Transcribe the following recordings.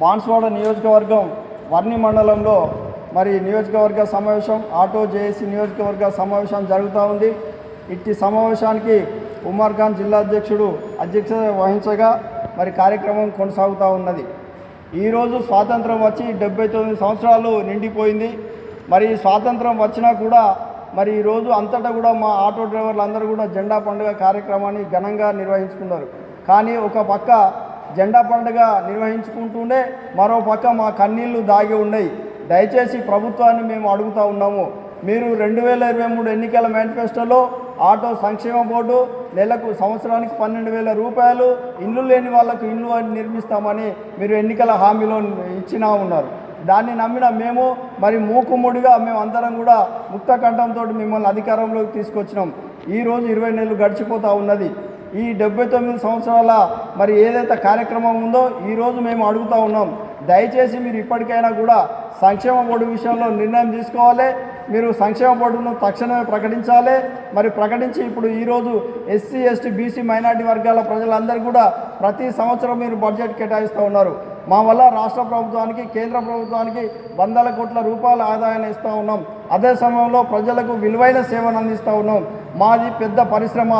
బాన్స్వాడ నియోజకవర్గం వర్ణి మండలంలో మరి నియోజకవర్గ సమావేశం ఆటో జేఏసీ నియోజకవర్గ సమావేశం జరుగుతూ ఉంది. ఇట్టి సమావేశానికి ఉమర్ ఖాన్ జిల్లా అధ్యక్షుడు అధ్యక్షత వహించగా మరి కార్యక్రమం కొనసాగుతూ ఉన్నది. ఈరోజు స్వాతంత్రం వచ్చి డెబ్బై తొమ్మిది సంవత్సరాలు నిండిపోయింది. మరి స్వాతంత్రం వచ్చినా కూడా మరి ఈరోజు అంతటా కూడా మా ఆటో డ్రైవర్లు అందరూ కూడా జెండా పండుగ కార్యక్రమాన్ని ఘనంగా నిర్వహించుకున్నారు. కానీ ఒక పక్క జెండా పండుగ నిర్వహించుకుంటుండే మరో పక్క మా కన్నీళ్ళు దాగి ఉన్నాయి. దయచేసి ప్రభుత్వాన్ని మేము అడుగుతా ఉన్నాము. మీరు రెండు వేల ఇరవై మూడు ఎన్నికల మేనిఫెస్టోలో ఆటో సంక్షేమ బోర్డు నెలకు సంవత్సరానికి పన్నెండు వేల రూపాయలు ఇల్లు లేని వాళ్ళకు ఇల్లు నిర్మిస్తామని మీరు ఎన్నికల హామీలో ఇచ్చినా ఉన్నారు. దాన్ని నమ్మిన మేము మరి మూకుముడిగా మేము అందరం కూడా ముక్త కంఠంతో మిమ్మల్ని అధికారంలోకి తీసుకొచ్చినాం. ఈరోజు ఇరవై నెలలు గడిచిపోతూ ఉన్నది. ఈ డెబ్బై తొమ్మిది సంవత్సరాల మరి ఏదైతే కార్యక్రమం ఉందో ఈరోజు మేము అడుగుతూ ఉన్నాం. దయచేసి మీరు ఇప్పటికైనా కూడా సంక్షేమ బోర్డు విషయంలో నిర్ణయం తీసుకోవాలి. మీరు సంక్షేమ బోర్డును తక్షణమే ప్రకటించాలి. మరి ప్రకటించి ఇప్పుడు ఈరోజు ఎస్సీ ఎస్టీ బీసీ మైనార్టీ వర్గాల ప్రజలందరూ కూడా ప్రతి సంవత్సరం మీరు బడ్జెట్ కేటాయిస్తూ ఉన్నారు. మా వల్ల రాష్ట్ర ప్రభుత్వానికి కేంద్ర ప్రభుత్వానికి వందల కోట్ల రూపాయల ఆదాయాన్ని ఇస్తూ ఉన్నాం. అదే సమయంలో ప్రజలకు విలువైన సేవను అందిస్తూ ఉన్నాం. మాది పెద్ద పరిశ్రమ.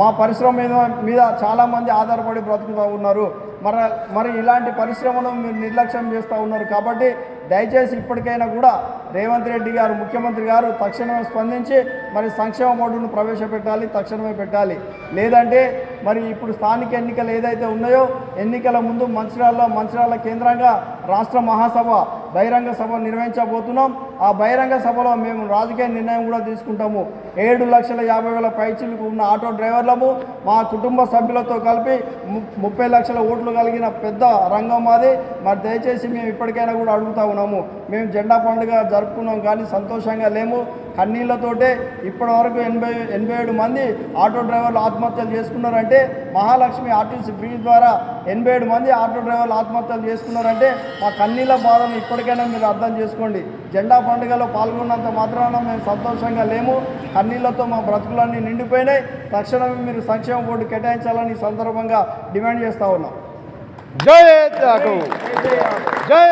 మా పరిశ్రమ మీద మీద చాలామంది ఆధారపడి బ్రతుకుతూ ఉన్నారు. మరి మరి ఇలాంటి పరిశ్రమను మీరు నిర్లక్ష్యం చేస్తూ ఉన్నారు కాబట్టి దయచేసి ఇప్పటికైనా కూడా రేవంత్ రెడ్డి గారు ముఖ్యమంత్రి గారు తక్షణమే స్పందించి మరి సంక్షేమ బోర్డును ప్రవేశపెట్టాలి తక్షణమే పెట్టాలి. లేదంటే మరి ఇప్పుడు స్థానిక ఎన్నికలు ఏదైతే ఉన్నాయో ఎన్నికల ముందు మంచిర్యాలలో మంచిర్యాల కేంద్రంగా రాష్ట్ర మహాసభ బహిరంగ సభ నిర్వహించబోతున్నాం. ఆ బహిరంగ సభలో మేము రాజకీయ నిర్ణయం కూడా తీసుకుంటాము. ఏడు లక్షల యాభై వేల పైచీలకు ఉన్న ఆటో డ్రైవర్లము మా కుటుంబ సభ్యులతో కలిపి ము- ముప్పై లక్షల ఓట్లు కలిగిన పెద్ద రంగం మాది. మరి దయచేసి మేము ఇప్పటికైనా కూడా అడుగుతా ఉన్నాము. మేము జెండా పండుగ జరుపుకున్నాం కానీ సంతోషంగా లేము. కన్నీళ్ళతోటే ఇప్పటి వరకు ఎనభై ఎనభై ఏడు మంది ఆటో డ్రైవర్లు ఆత్మహత్యలు చేసుకున్నారంటే మహాలక్ష్మి ఆర్టీసీ బ్రిడ్జ్ ద్వారా ఎనభై ఏడు మంది ఆటో డ్రైవర్లు ఆత్మహత్యలు చేసుకున్నారంటే మా కన్నీళ్ళ బాధను ఇప్పటికైనా మీరు అర్థం చేసుకోండి. జెండా పండుగలో పాల్గొన్నంత మాత్రాన మేము సంతోషంగా లేము. కన్నీళ్ళతో మా బ్రతుకులన్నీ నిండిపోయినాయి. తక్షణమే మీరు సంక్షేమ బోర్డు కేటాయించాలని ఈ సందర్భంగా డిమాండ్ చేస్తూ ఉన్నాం. జై ఆటో జై